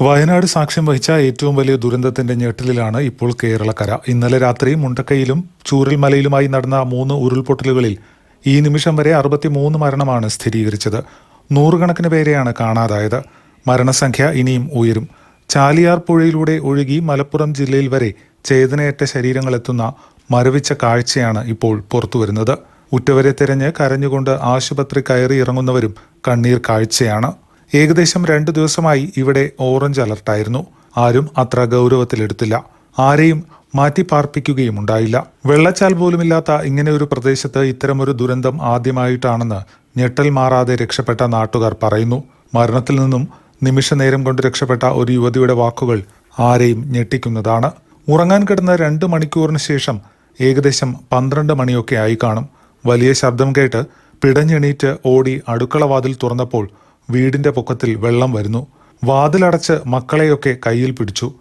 വയനാട് സാക്ഷ്യം വഹിച്ച ഏറ്റവും വലിയ ദുരന്തത്തിന്റെ ഞെട്ടിലാണ് ഇപ്പോൾ കേരളക്കര. ഇന്നലെ രാത്രി മുണ്ടക്കയിലും ചൂരൽമലയിലുമായി നടന്ന മൂന്ന് ഉരുൾപൊട്ടലുകളിൽ ഈ നിമിഷം വരെ അറുപത്തിമൂന്ന് മരണമാണ് സ്ഥിരീകരിച്ചത്. നൂറുകണക്കിന് പേരെയാണ് കാണാതായത്. മരണസംഖ്യ ഇനിയും ഉയരും. ചാലിയാർ പുഴയിലൂടെ ഒഴുകി മലപ്പുറം ജില്ലയിൽ വരെ ചേതനയേറ്റ ശരീരങ്ങളെത്തുന്ന മരവിച്ച കാഴ്ചയാണ് ഇപ്പോൾ പുറത്തുവരുന്നത്. ഉറ്റവരെ തിരഞ്ഞ് കരഞ്ഞുകൊണ്ട് ആശുപത്രി കയറി ഇറങ്ങുന്നവരും കണ്ണീർ കാഴ്ചയാണ്. ഏകദേശം രണ്ടു ദിവസമായി ഇവിടെ ഓറഞ്ച് അലർട്ടായിരുന്നു ആരും അത്ര ഗൗരവത്തിലെടുത്തില്ല. ആരെയും മാറ്റി പാർപ്പിക്കുകയും ഉണ്ടായില്ല. വെള്ളച്ചാൽ പോലുമില്ലാത്ത ഇങ്ങനെ ഒരു പ്രദേശത്ത് ഇത്തരമൊരു ദുരന്തം ആദ്യമായിട്ടാണെന്ന് ഞെട്ടൽ മാറാതെ രക്ഷപ്പെട്ട നാട്ടുകാർ പറയുന്നു. മരണത്തിൽ നിന്നും നിമിഷ നേരം കൊണ്ട് രക്ഷപ്പെട്ട ഒരു യുവതിയുടെ വാക്കുകൾ ആരെയും ഞെട്ടിക്കുന്നതാണ്. ഉറങ്ങാൻ കിടന്ന രണ്ട് മണിക്കൂറിന് ശേഷം ഏകദേശം പന്ത്രണ്ട് മണിയൊക്കെ ആയി കാണും. വലിയ ശബ്ദം കേട്ട് പിടഞ്ഞെണീറ്റ് ഓടി അടുക്കളവാതിൽ തുറന്നപ്പോൾ വീടിന്റെ പൊക്കത്തിൽ വെള്ളം വരുന്നു. വാതിലടച്ച് മക്കളെയൊക്കെ കയ്യിൽ പിടിച്ചു.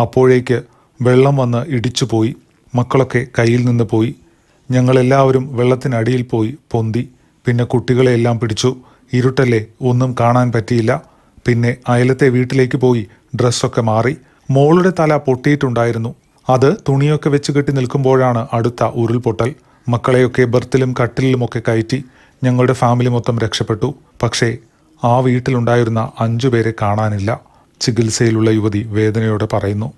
അപ്പോഴേക്ക് വെള്ളം വന്ന് ഇടിച്ചുപോയി. മക്കളൊക്കെ കയ്യിൽ നിന്ന് പോയി. ഞങ്ങളെല്ലാവരും വെള്ളത്തിനടിയിൽ പോയി പൊന്തി. പിന്നെ കുട്ടികളെയെല്ലാം പിടിച്ചു. ഇരുട്ടല്ലേ ഒന്നും കാണാൻ പറ്റിയില്ല. പിന്നെ അയലത്തെ വീട്ടിലേക്ക് പോയി ഡ്രസ്സൊക്കെ മാറി. മോളുടെ തല പൊട്ടിയിട്ടുണ്ടായിരുന്നു. അത് തുണിയൊക്കെ വെച്ച് കെട്ടി നിൽക്കുമ്പോഴാണ് അടുത്ത ഉരുൾപൊട്ടൽ മക്കളെയൊക്കെ ബർത്തിലും കട്ടിലിലുമൊക്കെ കയറ്റി ഞങ്ങളുടെ ഫാമിലി മൊത്തം രക്ഷപ്പെട്ടു. പക്ഷേ ആ വീട്ടിലുണ്ടായിരുന്ന അഞ്ചു പേരെ കാണാനില്ല. ചികിത്സയിലുള്ള യുവതി വേദനയോടെ പറയുന്നു.